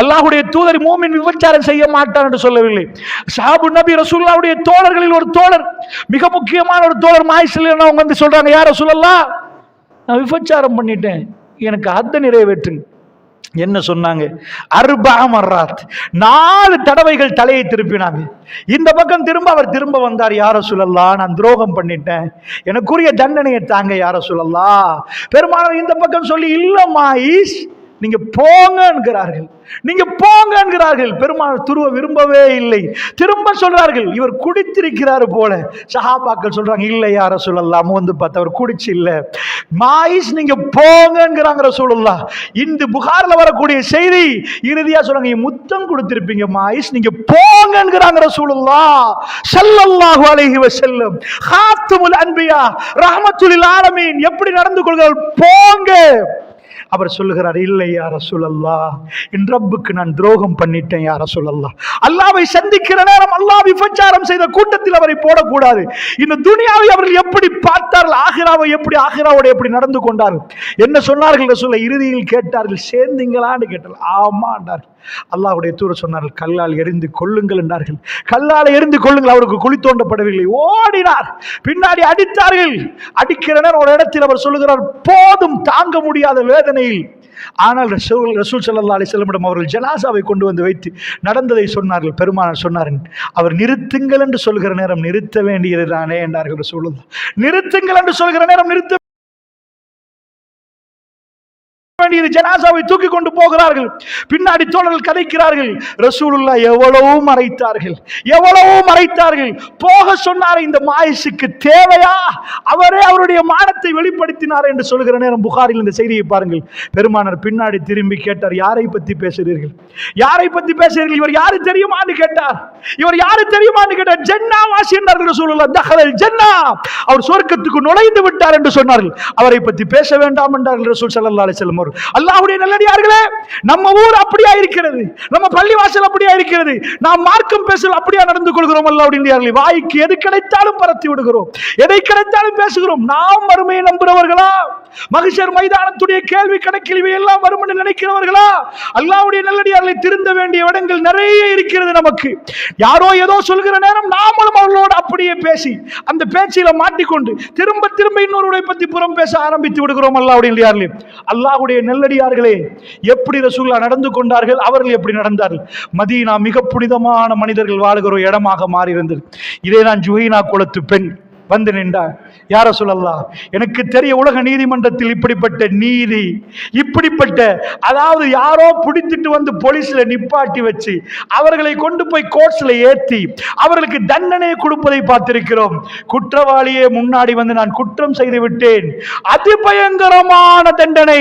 அல்லாஹுடைய தூதர் மூமின் விபச்சாரம் செய்ய மாட்டார் என்று சொல்லவில்லை. ஷாபு நபி ரசூல்லாவுடைய தோழர்களில் ஒரு தோழர் மிக முக்கியமான ஒரு தோழர் மாய்சில் அவங்க வந்து சொல்றாங்க யார் ரசூலல்லா நான் விபச்சாரம் பண்ணிட்டேன் எனக்கு அத்தை நிறைவேற்றுங்க என்ன சொன்னாங்க? அர்பாமர்ராத் நாலு தடவைகள் தலையை திருப்பினாங்க. இந்த பக்கம் திரும்ப அவர் திரும்ப வந்தார் யார சொல்லலா நான் துரோகம் பண்ணிட்டேன் எனக்குரிய தண்டனையை தாங்க யார சொல்லல்லா பெருமானார் இந்த பக்கம் சொல்லி இல்லம்மா ஈஸ் நீங்க போங்க என்கிறார்கள் நீங்க போங்க என்கிறார்கள் பெருமாள் துருவ விரும்பவே இல்லை. திரும்ப சொல்றார்கள் இவர் குடித்திருக்கிறாரு போல. சஹாபாக்கள் சொல்றாங்க இல்லை யார சொல்லலாம் வந்து பார்த்து அவர் குடிச்சு இல்லை. மாயிஸ் நீங்க போங்கங்கிறாங்க சொல்லலா இந்த புகார்ல வரக்கூடிய செய்தி இறுதியா சொல்றாங்க முத்தம் கொடுத்திருப்பீங்க மாயிஸ் நீங்க போங்கங்கிறாங்க ரசூலுல்லா செல்லல்லாஹு அலைஹி வஸல்லம். ஹாத்துமுல் அன்பியா ரஹமத்துல் ஆலமீன். எப்படி நடந்து கொள்கிறார் போங்க. அவர் சொல்லுகிறார் இல்லை யார சொல்லல்லா என் ரப்புக்கு நான் துரோகம் பண்ணிட்டேன் யார சொல்லல்லா அல்லாவை சந்திக்கிற நேரம் அல்லாஹ் விபச்சாரம் செய்த கூட்டத்தில் அவரை போடக்கூடாது. இந்த துனியாவை அவர்கள் எப்படி பார்த்தார்கள் ஆகிராவை எப்படி ஆகிராவோட எப்படி நடந்து கொண்டார்கள்? என்ன சொன்னார்கள் சொல்ல இறுதியில் கேட்டார்கள் சேர்ந்தீங்களான்னு கேட்டார்கள். ஆமாண்டார்கள். அல்லாஹுடைய தூர சொன்னார்கள் கல்லால் எரிந்து கொள்ளுங்கள் என்றார்கள். கல்லால் எரிந்து கொள்ளுங்கள். அவருக்கு குழி தோண்டப்படவில்லை ஓடினார். பின்னாடி அடித்தார்கள். அடிக்கிறனர் ஒரு இடத்தில் அவர் சொல்லுகிறார் போதும் தாங்க முடியாத வேதனையில். ஆனால் ரசூல் ரசூல் சல்லா அலி செல்லமிடம் அவர்கள் ஜனாசாவை கொண்டு வந்து வைத்து நடந்ததை சொன்னார்கள். பெருமானார் சொன்னார்கள் அவர் நிறுத்துங்கள் என்று சொல்கிற நேரம் நிறுத்த வேண்டியது தானே என்றார்கள் ரசூலுல்லாஹ். நிறுத்துங்கள் என்று சொல்கிற நேரம் நிறுத்த வேண்டியது ஜனாசாவை தூக்கி கொண்டு போகிறார்கள். பின்னாடி தோழர்கள் கதைக்கிறார்கள். ரசூலுல்லா எவ்வளவு மறைத்தார்கள். எவ்வளவு மறைத்தார்கள். போக சொன்னார் இந்த மாயசுக்கு தேவையா? அவரே அவருடைய மானத்தை வெளிப்படுத்தினார் என்று சொல்கிற நேரம் புகாரில் இந்த செய்தியை பாருங்கள். பெருமானர் பின்னாடி திரும்பி கேட்டார் யாரை பத்தி பேசுகிறீர்கள்? யாரை பத்தி பேசுகிறீர்கள்? இவர் யாரு தெரியுமான்னு கேட்டார். இவர் யாரு தெரியுமான்னு கேட்டார். ஜென்னா வாசி என்றார்கள் ரசூலுல்லா. தஹலல் ஜென்னா. அவர் சொர்க்கத்துக்கு நுழைந்து விட்டார் என்று சொன்னார்கள். அவரை பத்தி பேச வேண்டாம் என்றார்கள் ரசூல் சல்லா அலிசல்லம் வஸல்லம் அவர்கள் அல்லாஹ்வுடைய நல்லடியார்களே நம்ம ஊர் அப்படியா இருக்கிறது? நம்ம பள்ளிவாசல் அப்படியா இருக்கிறது? நாம் மார்க்கம் பேசல் அப்படியா நடந்து கொள்கிறோம் அல்லாஹ்வுடைய வாய்க்கு எது கிடைத்தாலும் பரத்தி விடுகிறோம். எதை கிடைத்தாலும் பேசுகிறோம். நாம் மறுமையை நம்புறவர்களா மகிஷர் மைதானத்துடைய கேள்வி கணக்கில் இவை எல்லாம் வரும் என்று நினைக்கிறவர்களா? அல்லாவுடைய நல்லடியார்களை திருந்த வேண்டிய இடங்கள் நிறைய இருக்கிறது நமக்கு. யாரோ ஏதோ சொல்கிற நேரம் நாமளும் அவர்களோடு அப்படியே பேசி அந்த பேச்சில மாட்டிக்கொண்டு திரும்ப திரும்ப இன்னொருடைய பத்தி புறம் பேச ஆரம்பித்து விடுகிறோம் அல்லாவுடைய நல்லடியார்களே. அல்லாவுடைய நல்லடியார்களே எப்படி ரசூல்லா நடந்து கொண்டார்கள் அவர்கள் எப்படி நடந்தார்கள்? மதீனா மிக புனிதமான மனிதர்கள் வாழுகிற ஒரு இடமாக மாறியிருந்தது. இதை இதே நான் ஜுஹைனா குலத்து பெண் வந்து நின்றார் யார சொல்லலாம் எனக்கு தெரிய உலக நீதிமன்றத்தில் இப்படிப்பட்ட நீதி இப்படிப்பட்ட அதாவது யாரோ பிடித்துட்டு வந்து போலீஸ்ல நிப்பாட்டி வச்சு அவர்களை கொண்டு போய் கோர்ட்ஸ்ல ஏத்தி அவர்களுக்கு தண்டனை கொடுப்பதை பார்த்திருக்கிறோம். குற்றவாளியே முன்னாடி வந்து நான் குற்றம் செய்து விட்டேன். அதிபயங்கரமான தண்டனை.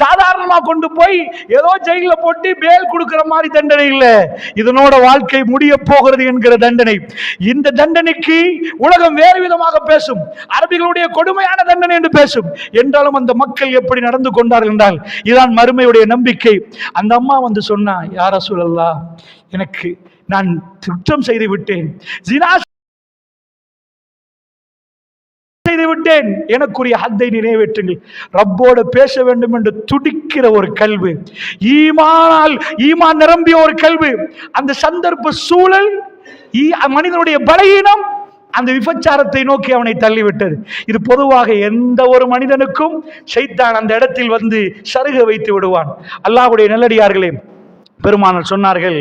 சாதாரணமா கொண்டு போய் ஏதோ ஜெயிலில் போட்டு பேல் கொடுக்கிற மாதிரி தண்டனை இல்லை. இதனோட வாழ்க்கை முடிய போகிறது என்கிற தண்டனை. இந்த தண்டனைக்கு உலகம் வேறு விதமாக பேசும். அரபிகளுடைய கொடுமையான தண்டனை என்று பேசும். என்றாலும் அந்த மக்கள் எப்படி நடந்து கொண்டார்கள் என்றால் இதுதான் மறுமையுடைய நம்பிக்கை. அந்த அம்மா வந்து சொன்னா யார சொல்லலா எனக்கு நான் குற்றம் செய்து விட்டேன். ஜினா செய்து விட்டேன். எனக்குரிய ஹத்தை நிறைவேற்றுங்கள். ரப்போடு பேச வேண்டும் என்று துடிக்கிற ஒரு கல்வி. ஈமானால் ஈமான் நிரம்பிய ஒரு கல்வி. அந்த சந்தர்ப்ப சூழல் மனிதனுடைய பலகீனம் அந்த விபச்சாரத்தை நோக்கி அவனை தள்ளிவிட்டது. இது பொதுவாக எந்த ஒரு மனிதனுக்கும் செய்தான் அந்த இடத்தில் வந்து சருக வைத்து விடுவான். அல்லாஹுடைய நல்லடியார்களே பெருமானர் சொன்னார்கள்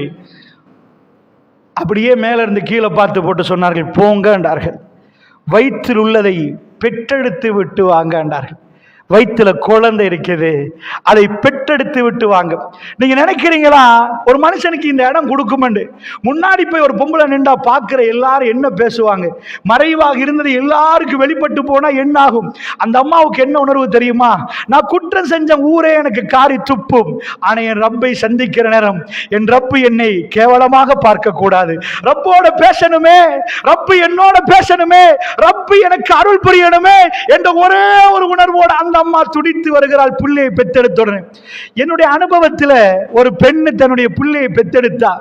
அப்படியே மேல இருந்து கீழே பார்த்து போட்டு சொன்னார்கள் போங்க என்றார்கள் வயிற்றில் உள்ளதை பெற்றெடுத்து விட்டு வாங்க என்றார்கள் வயிற்றுல குழந்தை இருக்குது. அதை பெற்றெடுத்து விட்டு வாங்க. நீங்க நினைக்கிறீங்களா? ஒரு மனுஷனுக்கு இந்த இடம் கொடுக்குமெண்டு. முன்னாடி போய் ஒரு பொம்பளை நின்றா பார்க்குற எல்லாரும் என்ன பேசுவாங்க? மறைவாக இருந்தது எல்லாருக்கும் வெளிப்பட்டு போனா என்ன ஆகும்? அந்த அம்மாவுக்கு என்ன உணர்வு தெரியுமா? நான் குற்றம் செஞ்ச ஊரே எனக்கு காரி துப்பும். ஆனா என் ரப்பை சந்திக்கிற நேரம் என் ரப்பு என்னை கேவலமாக பார்க்க கூடாது ரப்போட பேசணுமே ரப்பு என்னோட பேசணுமே ரப்பு எனக்கு அருள் புரியணுமே என்ற ஒரே ஒரு உணர்வோடு அந்த அம்மா துடித்து வருகிறாள் பிள்ளையை பெத்தெடுத்த உடனே. என்னுடைய அனுபவத்தில் ஒரு பெண்ணு தன்னுடைய பிள்ளையை பெத்தெடுத்தா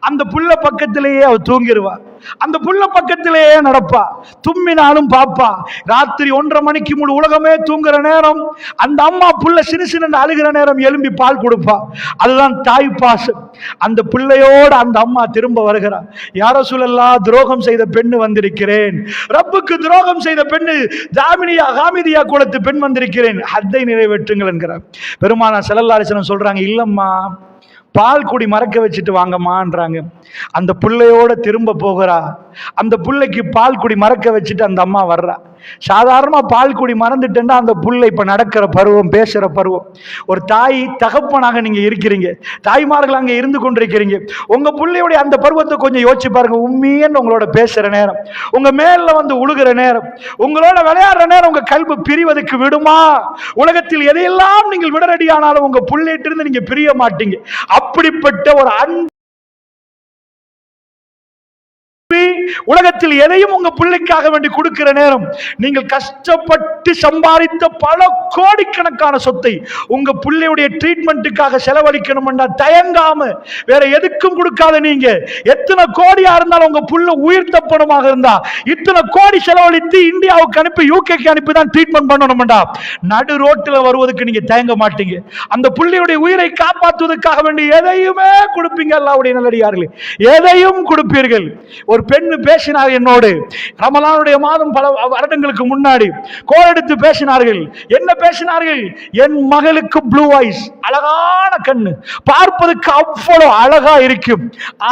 அந்த புள்ள பக்கத்திலேயே அவள் தூங்கிடுவாள் அந்த புள்ள பக்கத்திலேயே நடப்பா. தும்மினாலும் பாப்பா. ராத்திரி ஒன்றரை மணிக்கு முழு உலகமே தூங்குற நேரம். அந்த அம்மா புள்ள சின்ன சின்ன அழுகிற நேரம் எலும்பி பால் கொடுப்பா. அதுதான் தாய் பாசம். அந்த பிள்ளையோடு அந்த அம்மா திரும்ப வருகிறார் யாரோ சொல்லலா துரோகம் செய்த பெண்ணு வந்திருக்கிறேன். ரப்புக்கு துரோகம் செய்த பெண்ணு ஜாமினியா காமிதியா குலத்து பெண் வந்திருக்கிறேன். ஹத்தை நிறைவேற்றுங்கள் என்கிறார். பெருமானா செல்லல்லாரிசனம் சொல்றாங்க இல்லம்மா பால் குடி மறக்க வச்சுட்டு வாங்கம்மான்றாங்க. அந்த பிள்ளையோட திரும்ப போகிறா. அந்த பிள்ளைக்கு பால் குடி மறக்க வச்சுட்டு அந்த அம்மா வர்றா. சாதாரணமா பால் குடி மறந்துட்டேன்னா அந்த புள்ள இப்ப நடக்கிற பருவம் பேசுற பருவம். ஒரு தாய் தகப்பனாக நீங்க இருக்கிறீங்க. தாய்மார்கள் அங்க இருந்து கொண்டிருக்கிறீங்க. உங்க பிள்ளையுடைய அந்த பருவத்தை கொஞ்சம் யோசிச்சு பாருங்க. உண்மையன்னு உங்களோட பேசுகிற நேரம். உங்க மேலில் வந்து உழுகிற நேரம். உங்களோட விளையாடுற நேரம் உங்கள் கல்வி பிரிவதற்கு விடுமா? உலகத்தில் எதையெல்லாம் நீங்கள் விடரடியானாலும் உங்க பிள்ளைகிட்டிருந்து இருந்து நீங்க பிரிய மாட்டீங்க. அப்படிப்பட்ட ஒரு அன்பு உலகத்தில் எதையும் உங்க பிள்ளைக்காக வேண்டி கொடுக்கிற நேரம் நீங்கள் கஷ்டப்பட்டு சம்பாதித்த பல கோடிக்கணக்கான சொத்தை உங்க பிள்ளையுடைய ட்ரீட்மெண்ட்டுக்காக செலவழிக்கணும்னா தயங்காம வேற எதுக்கும் கொடுக்காத நீங்க. எத்தனை கோடியா இருந்தாலும் உங்க புள்ள உயிர் தப்பணமாக இருந்தா இத்தனை கோடி செலவழித்து இந்தியாவுக்கு அனுப்பி யூகேக்கு அனுப்பி தான் ட்ரீட்மெண்ட் பண்ணணும்டா. நடு ரோட்டில் வருவதற்கு நீங்க தயங்க மாட்டீங்க. அந்த பிள்ளையுடைய உயிரை காப்பாற்றுவதற்காக வேண்டி எதையுமே கொடுப்பீங்க அல்லாவுடைய நல்லடியார்களே. எதையும் கொடுப்பீர்கள். ஒரு பெண் பெண்ணு பேசினார் என்னோடு. ரமலானுடைய மாதம் பல வருடங்களுக்கு முன்னாடி கோலெடுத்து பேசினார்கள். என்ன பேசினார்கள்? என் மகளுக்கு ப்ளூ ஐஸ் அழகான கண்ணு. பார்ப்பதற்கு அவ்வளவு அழகா இருக்கும்.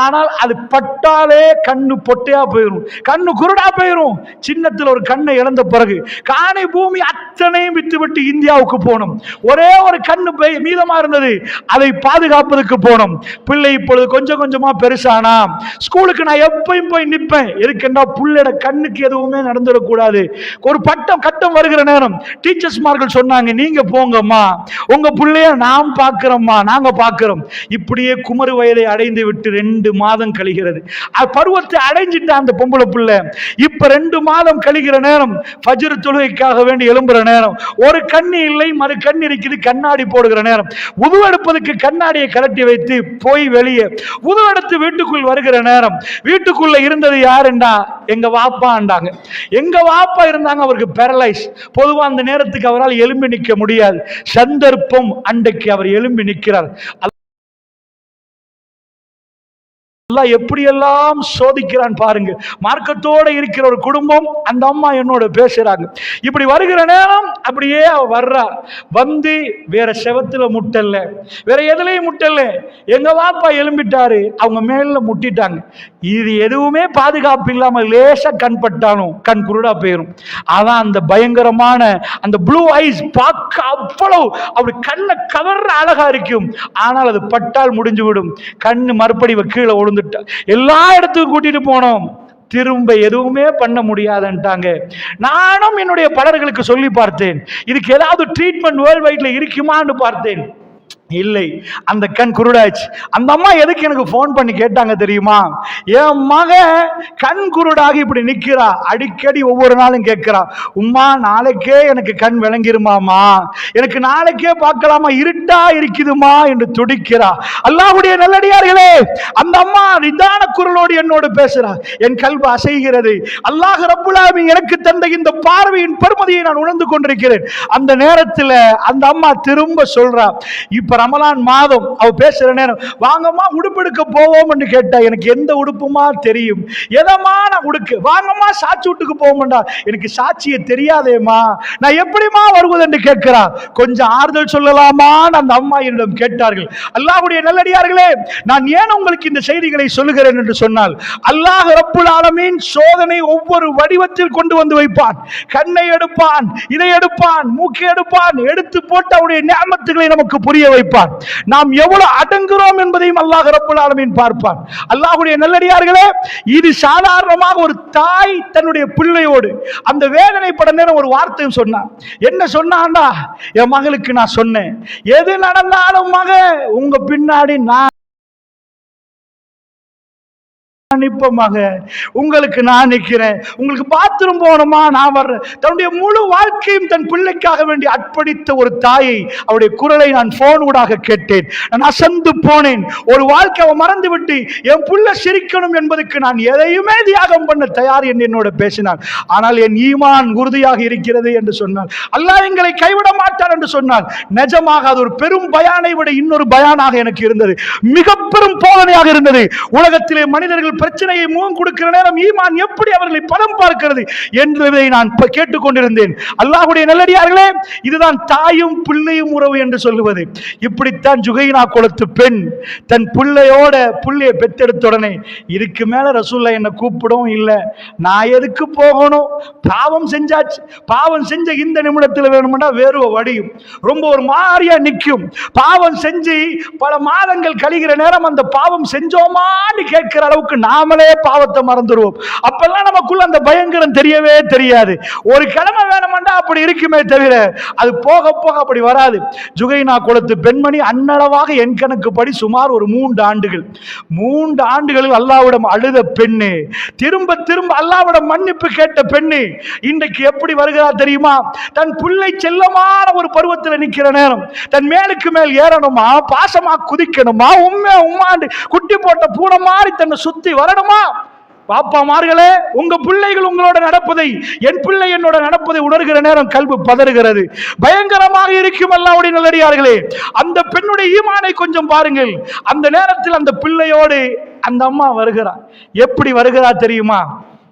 ஆனால் அது பட்டாலே கண்ணு பொட்டையா போயிடும் கண்ணு குருடா போயிடும் சின்னத்தில் ஒரு கண்ணை இழந்த பிறகு காணி பூமி அத்தனையும் விட்டுவிட்டு இந்தியாவுக்கு போனோம். ஒரே ஒரு கண்ணு மீதமா இருந்தது. அதை பாதுகாப்பதற்கு போனோம். பிள்ளை இப்பொழுது கொஞ்சம் கொஞ்சமா பெருசானா ஸ்கூலுக்கு நான் எப்பயும் போய் நிற்பேன் எதுக்கென்றா புள்ளோட கண்ணுக்கு எதுவுமே நடந்துடக்கூடாது. ஒரு பட்டம் கட்டம் வருகிற நேரம் டீச்சர்ஸ் மார்கள் சொன்னாங்க நீங்க போங்கம்மா. உங்க பிள்ளைய நாம் பார்க்கிறோம்மா. நாங்க பார்க்கிறோம். இப்படியே குமரு வயதை அடைந்து விட்டு ரெண்டு மாதம் கழிகிறது. பருவத்தை அடைஞ்சிட்டா அந்த பொம்பளை பிள்ளை. இப்ப ரெண்டு மாதம் கழிகிற நேரம் ஃபஜ்ர் தொழுகைக்காக வேண்டி எழும்புற நேரம். ஒரு கண்ணு இல்லை மறு கண் இருக்குது கண்ணாடி போடுகிற நேரம். உதுவெடுப்பதற்கு கண்ணாடியை கலட்டி வைத்து போய் வெளியே உதுவெடுத்து வீட்டுக்குள் வருகிற நேரம். வீட்டுக்குள்ள இருந்தது யாருண்டா? எங்க வாப்பாண்டாங்க எங்க வாப்பா இருந்தாங்க? அவருக்கு பேரலைஸ் பொதுவா அந்த நேரத்துக்கு அவரால் எழும்பி நிற்க முடியாது. சந்தர்ப்பம் அன்றைக்கு அவர் எலும்பி நிற்கிறார் எல்லாம் எப்படியெல்லாம் சோதிக்கிறான் பாருங்க. மார்க்கத்தோட இருக்கிற ஒரு குடும்பம் அந்த அம்மா என்னோட பேசுறாங்க. இப்படி வருகிற நேரம் அப்படியே அவ வர்றா. வந்து வேற செவத்துல முட்டல்ல. வேற எதுலையும் முட்டல்ல. எங்க வாப்பா எலும்பிட்டாரு அவங்க மேல முட்டிட்டாங்க. இது எதுவுமே பாதுகாப்பு இல்லாம லேசா கண் பட்டாலும் கண் குருடா போயிரும். அதான் அந்த பயங்கரமான அந்த ப்ளூ ஐஸ் பார்க்க அவ்வளவு அப்படி கண்ணை கவர்ற அழகா இருக்கும். ஆனால் அது பட்டால் முடிஞ்சு விடும் கண்ணு மறுபடி கீழே கீழே வந்துட்டா எல்லா இடத்துக்கும் கூட்டிட்டு போனோம். திரும்ப எதுவுமே பண்ண முடியாதுன்ட்டாங்க. நானும் என்னுடைய பலர்களுக்கு சொல்லி பார்த்தேன். இதுக்கு ஏதாவது ட்ரீட்மெண்ட் வேர்ல்ட் வைட்ல இருக்குமான்னு பார்த்தேன். இல்லை. அந்த கண் குருடாச்சு அந்த அம்மா எதுக்கு எனக்கு ஃபோன் பண்ணி கேட்டாங்க தெரியுமா? என் மக கண் குருடாகி இப்படி நிக்கிறா. அடிக்கடி ஒவ்வொரு நாளும் கேட்கிறா. உம்மா நாளைக்கே எனக்கு கண் விளங்கிருமாமா எனக்கு நாளைக்கே பார்க்கலாமா? இருட்டா இருக்குதுமா என்று துடிக்கிறா. அல்லாஹ்வுடைய நல்லடியார்களே அந்த அம்மா நிதான குரலோடு என்னோடு பேசுறா. என் கல்வி அசைகிறது. அல்லாஹ் ரப்புலாமி எனக்கு தந்த இந்த பார்வையின் பெருமதியை நான் உணர்ந்து கொண்டிருக்கிறேன். அந்த நேரத்தில் அந்த அம்மா திரும்ப சொல்றா இப்ப ரமலான் மாதம் அவ பேசுகிற நேரம் வாங்கம்மா உடுப்பெடுக்க போவோம் என்று கேட்டா எனக்கு எந்த உடுப்புமா தெரியும்? எதம்மா நான் உடுக்கு? வாங்கம்மா சாட்சி வீட்டுக்கு போவோம்டா. எனக்கு சாட்சியை தெரியாதேம்மா. நான் எப்படிமா வருவதென்று கேட்கிறா. கொஞ்சம் ஆறுதல் சொல்லலாமான்னு அந்த அம்மா என்னிடம் கேட்டார்கள். அல்லாஹுடைய நல்லடியார்களே நான் ஏன் உங்களுக்கு இந்த செய்திகளை சொல்லுகிறேன்? என்று சொன்னால் அல்லாஹ் ரப்புல் ஆலமீன் சோதனை ஒவ்வொரு வடிவத்தில் கொண்டு வந்து வைப்பான். கண்ணை எடுப்பான் இதை எடுப்பான் மூக்கை எடுப்பான் எடுத்து போட்டு அவருடைய நியமத்துகளை நமக்கு புரிய வைப்பான். நாம் எவ்வளவு அடங்குகிறோம் என்பதையும் அல்லாஹ் ரப்புல் ஆலமீன் பார்ப்பான் அல்லாஹுடைய நல்லடியார்களே இது சாதாரணமாக ஒரு தாய் தன்னுடைய பிள்ளையோடு அந்த வேதனைப்பட நேரம் ஒரு வார்த்தையும் சொன்னான். என்ன சொன்னான்டா என் மகளுக்கு நான் சொன்னேன். எது நடந்தாலும் மக உங்க பின்னாடி நான் நிப்பமாக உங்களுக்கு நான் நிற்கிறேன். உங்களுக்கு பாத்ரூம் போகணுமா? நான் வர்றேன். தன்னுடைய முழு வாழ்க்கையும் தன் பிள்ளைக்காக வேண்டி அர்ப்பணித்த ஒரு தாயை அவருடைய குரலை நான் போன் ஊடாக கேட்டேன். நான் அசந்து போனேன். ஒரு வாழ்க்கை அவன் மறந்து விட்டு என் புள்ள சிரிக்கணும் என்பதற்கு நான் எதையுமே தியாகம் பண்ண தயார் என்று என்னோட பேசினான். ஆனால் என் ஈமான் உறுதியாக இருக்கிறது என்று சொன்னான். அல்லாஹ் எங்களை கைவிட மாட்டார் என்று சொன்னான். நிஜமாக அது ஒரு பெரும் பயானை விட இன்னொரு பயானாக எனக்கு இருந்தது. மிக பெரும் போதனையாக இருந்தது. உலகத்திலே மனிதர்கள் பிரச்சனையை முகம் கொடுக்கிற நேரம் ஈமான் எப்படி அவர்களை படம் பார்க்கிறது என்பதை நான் கேட்டுக்கொண்டிருந்தேன். அல்லாஹுடைய நல்லடியார்களே இதுதான் தாயும் பிள்ளையும் உறவு என்று சொல்லுவது. இப்படித்தான் ஜுகைனா குளத்து பெண் தன் பிள்ளையோட பிள்ளையை பெத்தெடுத்த உடனே இதுக்கு மேல ரசூல்லா என்ன கூப்பிடவும் இல்லை. நான் எதுக்கு போகணும்? பாவம் செஞ்சாச்சு. பாவம் செஞ்ச இந்த நிமிடத்தில் வேணும்னா வேறு வடியும். ரொம்ப ஒரு மாதிரியா நிற்கும். பாவம் செஞ்சு பல மாதங்கள் கழிகிற நேரம் அந்த பாவம் செஞ்சோமான்னு கேட்கிற அளவுக்கு நாமளே பாவத்தை மறந்துடுவோம் அப்பெல்லாம் நமக்குள்ள அந்த பயங்கரம் தெரியவே தெரியாது. ஒரு கிழமை வேணுமெண்டா அப்படி இருக்குமே தவிர அது போக போக அப்படி வராது. ஜுகைனா குளத்து பெண்மணி அன்னளவாக என் கணக்குப்படி சுமார் ஒரு மூன்று ஆண்டுகள். மூன்று ஆண்டுகளில் அல்லாவிடம் அழுத பெண்ணு திரும்ப திரும்ப அல்லாவிடம் மன்னிப்பு கேட்ட பெண்ணு இன்றைக்கு எப்படி வருகிறா தெரியுமா? தன் பிள்ளை செல்லமான ஒரு பருவத்தில் நிற்கிற நேரம். தன் மேலுக்கு மேல் ஏறணுமா? பாசமா குதிக்கணுமா? உண்மை உம்மாண்டு குட்டி போட்ட பூனை மாதிரி தன்னை சுத்தி வரணுமா? பாப்பாமார்களே உங்க பிள்ளைகள் உங்களோட நடப்பதை என் பிள்ளை என்னோட நடப்பதை உணர்கிற நேரம் கல்வி பதறுகிறது. பயங்கரமாக இருக்கும் அல்லாவுடைய நல்லடியார்களே அந்த பெண்ணுடைய ஈமானை கொஞ்சம் பாருங்கள். அந்த நேரத்தில் அந்த பிள்ளையோடு அந்த அம்மா வருகிறார் எப்படி வருகிறார் தெரியுமா?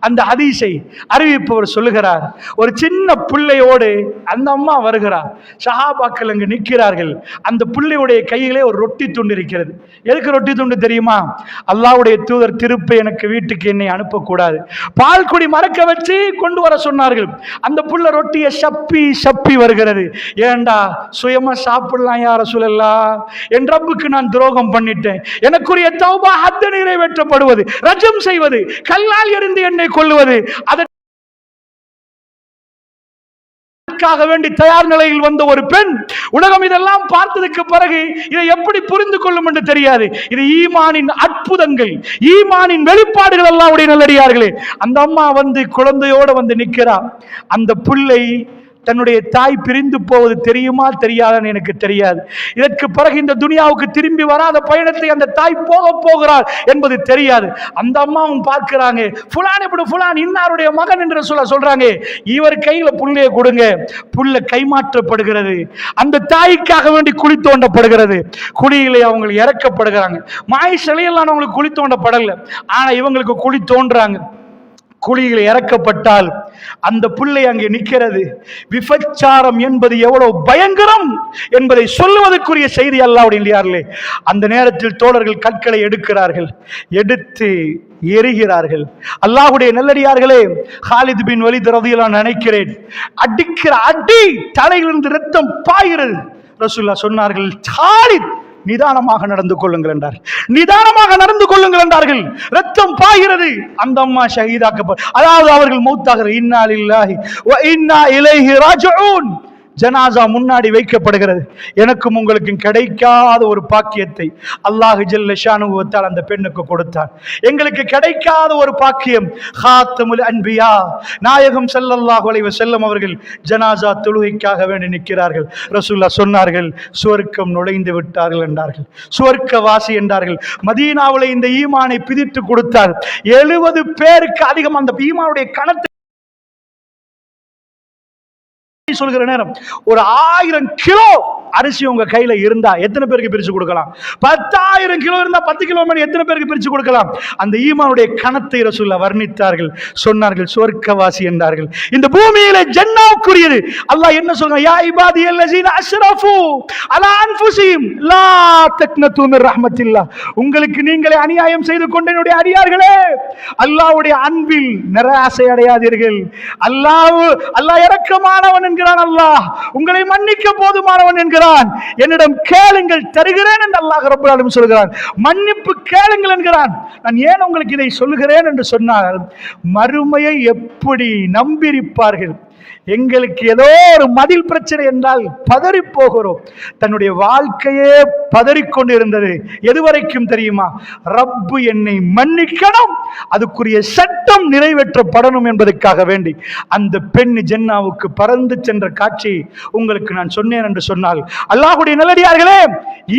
அந்த ஹதீஸை அறிவிப்பவர் சொல்லுகிறார். ஒரு சின்ன பிள்ளையோடு அந்த அம்மா வருகிறார். சஹாபாக்கள் அங்கு நிற்கிறார்கள். அந்த பிள்ளையுடைய கையிலே ஒரு ரொட்டி துண்டு இருக்கிறது. எதுக்கு ரொட்டி துண்டு தெரியுமா? அல்லாவுடைய தூதர் திருப்பி எனக்கு வீட்டுக்கு என்னை அனுப்பக்கூடாது. பால் குடி மறக்க வச்சு கொண்டு வர சொன்னார்கள். அந்த புள்ள ரொட்டியை சப்பி சப்பி வருகிறது. ஏண்டா சுயமா சாப்பிடலாம் யார சொல்லலா என் ரப்புக்கு நான் துரோகம் பண்ணிட்டேன். எனக்குரிய தௌபா ஹத்து நிறைவேற்றப்படுவது ரஜம் செய்வது கல்லால் இருந்து என்னை கொள்ளுவது. அதற்காக வேண்டி தயார் நிலையில் வந்த ஒரு பெண் உலகம் இதெல்லாம் பார்த்ததுக்கு பிறகு இதை எப்படி புரிந்து கொள்ளும் என்று தெரியாது. இது ஈமானின் அற்புதங்கள் ஈமானின் வெளிப்பாடுகள் எல்லாம் உடைய நல்லடியார்களே. அந்த அம்மா வந்து குழந்தையோட வந்து நிற்கிறார் அந்த பிள்ளை தன்னுடைய தாய் பிரிந்து போவது தெரியுமா தெரியாதான்னு எனக்கு தெரியாது. இதற்கு பிறகு இந்த துனியாவுக்கு திரும்பி வராத பயணத்தை அந்த தாய் போக போகிறார் என்பது தெரியாது. அந்த அம்மாவும் பார்க்கிறாங்க புலான் இப்படி புலான் இன்னாருடைய மகன் என்று சொல்ல சொல்றாங்க. இவர் கையில் புள்ளையை கொடுங்க. புல்ல கைமாற்றப்படுகிறது. அந்த தாய்க்காக வேண்டி குழி தோண்டப்படுகிறது. குழியிலே அவங்க இறக்கப்படுகிறாங்க. மாய் சிலையெல்லாம் அவங்களுக்கு குழி தோண்டப்படலை. ஆனால் இவங்களுக்கு குழி தோன்றாங்க. குழியில் இறக்கப்பட்டால் அந்த பிள்ளை அங்கே நிற்கிறது. விபச்சாரம் என்பது எவ்வளவு பயங்கரம் என்பதை சொல்லுவதற்குரிய செய்தி அல்லாவுடைய இல்லையார்களே அந்த நேரத்தில் தோழர்கள் கற்களை எடுக்கிறார்கள் எடுத்து எரிகிறார்கள். அல்லாஹ்வுடைய நல்லடியார்களே ஹாலித் பின் வலித் ரதியெல்லாம் நினைக்கிறேன் அடிக்கிற அடி தலையிலிருந்து ரத்தம் பாய்கிறது. ரசுல்லா சொன்னார்கள் ஹாலித் நிதானமாக நடந்து கொள்ளுங்கள் என்றார். நிதானமாக நடந்து கொள்ளுங்கள் என்றார்கள். ரத்தம் பாய்கிறது. அந்த அம்மா ஷஹீதாக்கப்ப அதாவது அவர்கள் மௌத்தாகிற இன்னா இல்லாஹி இன்னா இலைஹி ராஜூன் ஜனாசா முன்னாடி வைக்கப்படுகிறது. எனக்கும் உங்களுக்கும் கிடைக்காத ஒரு பாக்கியத்தை அல்லாஹ் ஜல்ல ஷானுவத்தால் அந்த பெண்ணுக்கு கொடுத்தார் எங்களுக்கு கிடைக்காத ஒரு பாக்கியம் ஹாத்தமுல் அன்பியா. நாயகம் செல்லல்லாஹ் அலைஹி செல்லும் அவர்கள் ஜனாசா தொழுகைக்காக வேண்டி நிற்கிறார்கள். ரசூல்லா சொன்னார்கள் சுவர்க்கம் நுழைந்து விட்டார்கள் என்றார்கள். சுவர்க்க வாசி என்றார்கள். மதீனாவில் இந்த ஈமானை பிதித்து கொடுத்தார். எழுபது பேருக்கு அதிகம் அந்த ஈமானுடைய கணத்தை சொல்கிற நேரம். ஒரு ஆயிரம் கிலோ அரிசி உங்க கையில இருந்தா எத்தனை பேருக்கு பிரிச்சு கொடுக்கலாம்? பத்தாயிரம் கிலோ இருந்தா பத்து கிலோ மணி எத்தனை பேருக்கு பிரிச்சு கொடுக்கலாம்? அந்த ஈமானுடைய கணத்தை ரசூல்ல வர்ணித்தார்கள். சொன்னார்கள் சொர்க்கவாசி என்றார்கள். இந்த பூமியில ஜன்னாவுக்குரியது. அல்லாஹ் என்ன சொல்றான்? யா இபாதி அல்லஜீன அஷ்ரஃபு அலா அன்ஃபுசிஹிம் லா தக்னது மின் ரஹ்மத்தில்லாஹ் உங்களுக்கு நீங்களே அநியாயம் செய்து கொண்ட என்னுடைய அடியார்களே அல்லாஹ்வுடைய அன்பில் நிராசை அடையாதீர்கள். அல்லாஹ் அல்லாஹ் இரக்கமானவன் என்கிறான் அல்லாஹ். உங்களை மன்னிக்க போதுமானவன் என்கிறான். என்னிடம் கேளுங்கள் தருகிறேன் என்று அல்லாஹ் ரப்பல் சொல்கிறான். மன்னிப்பு கேளுங்கள் என்கிறான். நான் ஏன் உங்களுக்கு இதை சொல்லுகிறேன் என்று சொன்னால் மறுமையை எப்படி நம்பியிருப்பார்கள்? எங்களுக்கு ஏதோ ஒரு மதில் பிரச்சனை என்றால் பதறி போகிறோம் தன்னுடைய வாழ்க்கையே பதறிக்கொண்டு இருந்தது எதுவரைக்கும் தெரியுமா? ரப்பு என்னை மன்னிக்கணும். அதுக்குரிய சட்டம் நிறைவேற்றப்படணும் என்பதற்காக வேண்டி. அந்த பெண் ஜென்னாவுக்கு பறந்து சென்ற காட்சி உங்களுக்கு நான் சொன்னேன் என்று சொன்னால் அல்லாஹுடைய நல்லடியார்களே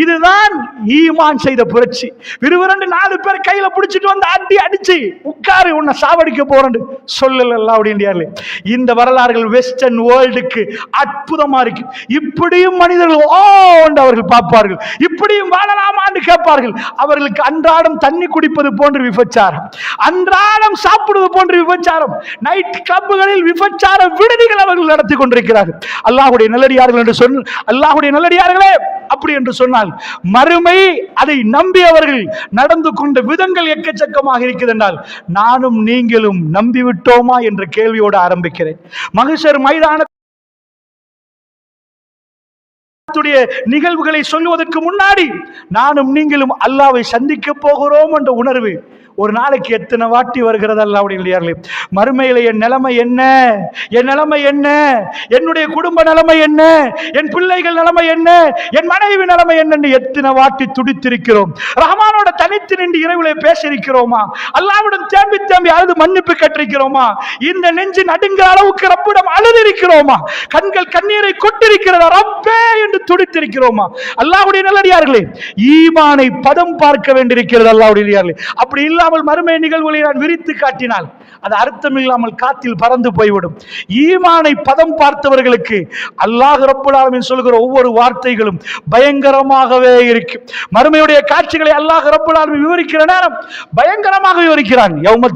இதுதான் ஈமான் செய்த புரட்சி. விறுவிரண்டு நாலு பேர் கையில பிடிச்சிட்டு வந்து அடி அடிச்சு உட்காரு உன்னை சாவடிக்க போறேன் சொல்லல அல்லாஹ்வுடைய இந்த வரலாறுகள் வெஸ்டர்ன் வேர்ல்டுக்கு அற்புதமா இருக்கு. இப்படியும் மனிதர்கள் ஓ அவர்கள் பார்ப்பார்கள். இப்படியும் வாழலாமான்னு கேட்பார்கள். அவர்களுக்கு அன்றாடம் தண்ணி குடிப்பது போன்று விபச்சாரம். அன்றாடம் சாப்பிடுவது போன்று விபச்சாரம். நைட் கிளப்புகளில் விபச்சார விடுதிகள் அவர்கள் நடத்தி கொண்டிருக்கிறார்கள். அல்லாஹுடைய நல்லடியார்கள் என்று சொன்ன அல்லாஹுடைய நல்லடியார்களே அப்படி என்று சொன்னால் மறுமை அதை நம்பியவர்கள் நடந்து கொண்ட விதங்கள் எக்கச்சக்கமாக இருக்கிறது என்றால் நானும் நீங்களும் நம்பிவிட்டோமா? என்ற கேள்வியோடு ஆரம்பிக்கிறேன். மகிஷர் மைதான நிகழ்வுகளை சொல்லுவதற்கு முன்னாடி நானும் நீங்களும் அல்லாவை சந்திக்க போகிறோம் என்ற உணர்வு. ஒரு நாளைக்கு எத்தனை வாட்டி வருகிறது அல்லாவுடைய மறுமையில என் நிலைமை என்ன? என் நிலைமை என்ன? என்னுடைய குடும்ப நிலைமை என்ன? என் பிள்ளைகள் நிலைமை என்ன? என் மனைவி நிலைமை என்னன்னு எத்தனை வாட்டி துடித்திருக்கிறோம். ரஹமானோட தனித்து நின்று இரவுல பேசியிருக்கிறோமா? அல்லாவிடம் தேம்பி தேம்பி அழுது மன்னிப்பு கற்றிருக்கிறோமா இந்த நெஞ்சு நடுங்கிற அளவுக்கு ரப்பிடம் அழுதிருக்கிறோமா? கண்கள் கண்ணீரை கொட்டிருக்கிறதா? ரப்பே என்று துடித்திருக்கிறோமா? அல்லாவுடைய நல்லடியார்களே ஈமானை பதம் பார்க்க வேண்டியிருக்கிறது அல்லாவுடைய அப்படி அப்படி இல்லாமல் மறுமை நிகழ்வுகளை நான் விரித்து காட்டினால் அது அர்த்தம் இல்லாமல் காத்தில் பறந்து போய்விடும். ஈமானை பதம் பார்த்தவர்களுக்கு அல்லாஹ் ரப்புலாலமின் சொல்கிற ஒவ்வொரு வார்த்தைகளும் பயங்கரமாகவே இருக்கும். மறுமையுடைய காட்சிகளை அல்லாஹ் ரப்புலாலமின் விவரிக்கிற நேரம் பயங்கரமாக விவரிக்கிறான். யௌம